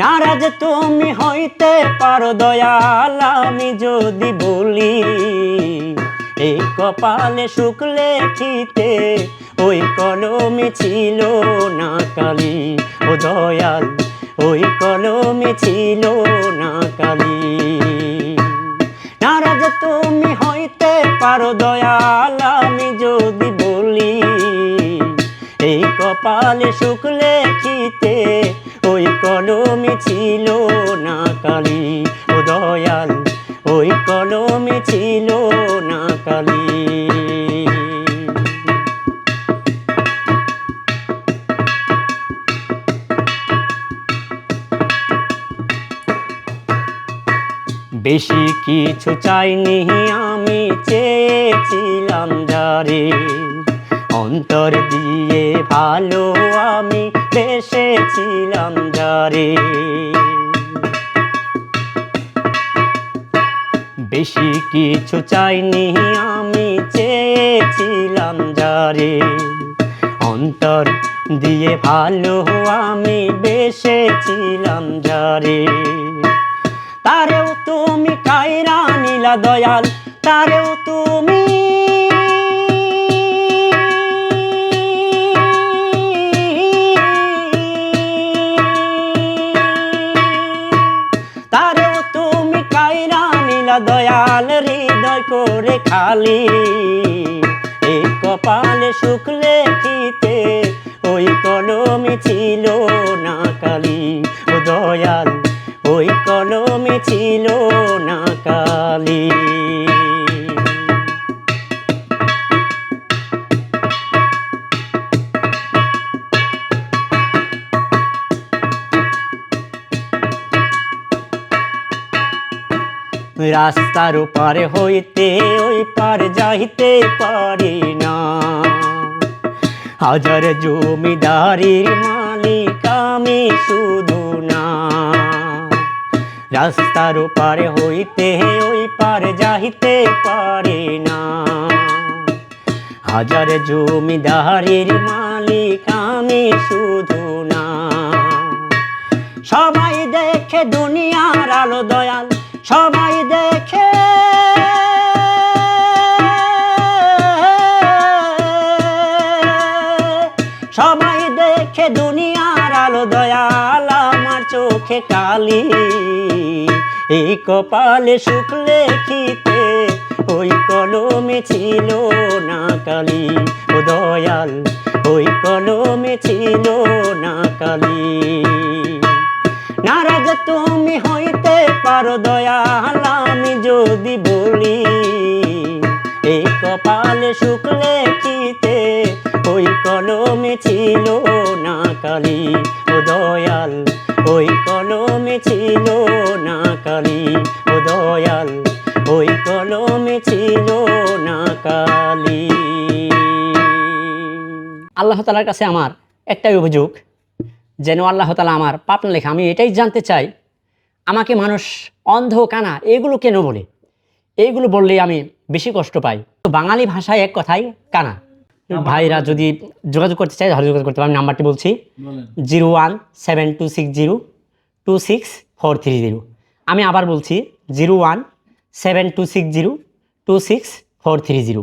নারাজ তুমি হইতে পারো দয়াল, আমি যদি বলি, এই কপালে শুক্লে খিতে ওই কলমে ছিল না কালি। ও দয়াল, ওই কলমে ছিল না কালি। নারাজ তুমি হইতে পারো দয়াল, আমি যদি বলি, এই কপালে শুক্লে খিতে কলমে ছিল না কালি, ও দয়াল, ওই কলমে ছিল না কালি। বেশি কিছু চাইনি আমি, চেয়েছিলাম যারে। অন্তর দিয়ে ভালো আমি বেসেছিলাম যারে। বেশি কিছু চাইনি আমি, চেয়েছিলাম যারে। অন্তর দিয়ে ভালো আমি বেসেছিলাম যারে। তারেও তুমি কায়রা নীলা দয়াল, তারেও তুমি দয়াল হৃদয় করে খালি। এই কপালে শুক্লে লেখিতে ওই কলমে ছিল না কালি। ও দয়াল, ওই কলমে ছিল না কালি। রাস্তার পারে হইতে, ওই পার যাইতে পারি না। হাজার জমিদারির মালিক আমি শুধু না। রাস্তার পারে হইতে, ওই পার যাইতে পারি না। হাজার জমিদারির মালিক আমি শুধু না। সবাই দেখে দুনিয়ার আলো দয়াল দয়াল আমার চোখে কালি, এই কপালে শুক্লে খিতে ওই কলমে ছিল না কালি। ও দয়াল, ওই কলমে ছিল না কালি। নারাজ তুমি হইতে পারো দয়াল, আমি যদি বলি, এই কপালে শুক্লে খিতে ওই কলমে ছিল না কালি, ও দয়াল। ওই কলমে ছিল না কালি, ও দয়াল। ওই কলমে ছিল না কালি। আল্লাহ তালার কাছে আমার একটাই অভিযোগ, যেন আল্লাহ তালা আমার পাপ না লেখা। আমি এটাই জানতে চাই, আমাকে মানুষ অন্ধ, কানা, এগুলো কেন বলে? এইগুলো বললে আমি বেশি কষ্ট পাই। তো বাঙালি ভাষায় এক কথাই কানা। ভাইরা যদি যোগাযোগ করতে চায় তাহলে যোগাযোগ করতে পারেন আমি নাম্বারটি বলছি। Zero one seven two six zero two six four three zero. আমি আবার বলছি zero one seven two six zero two six four three zero.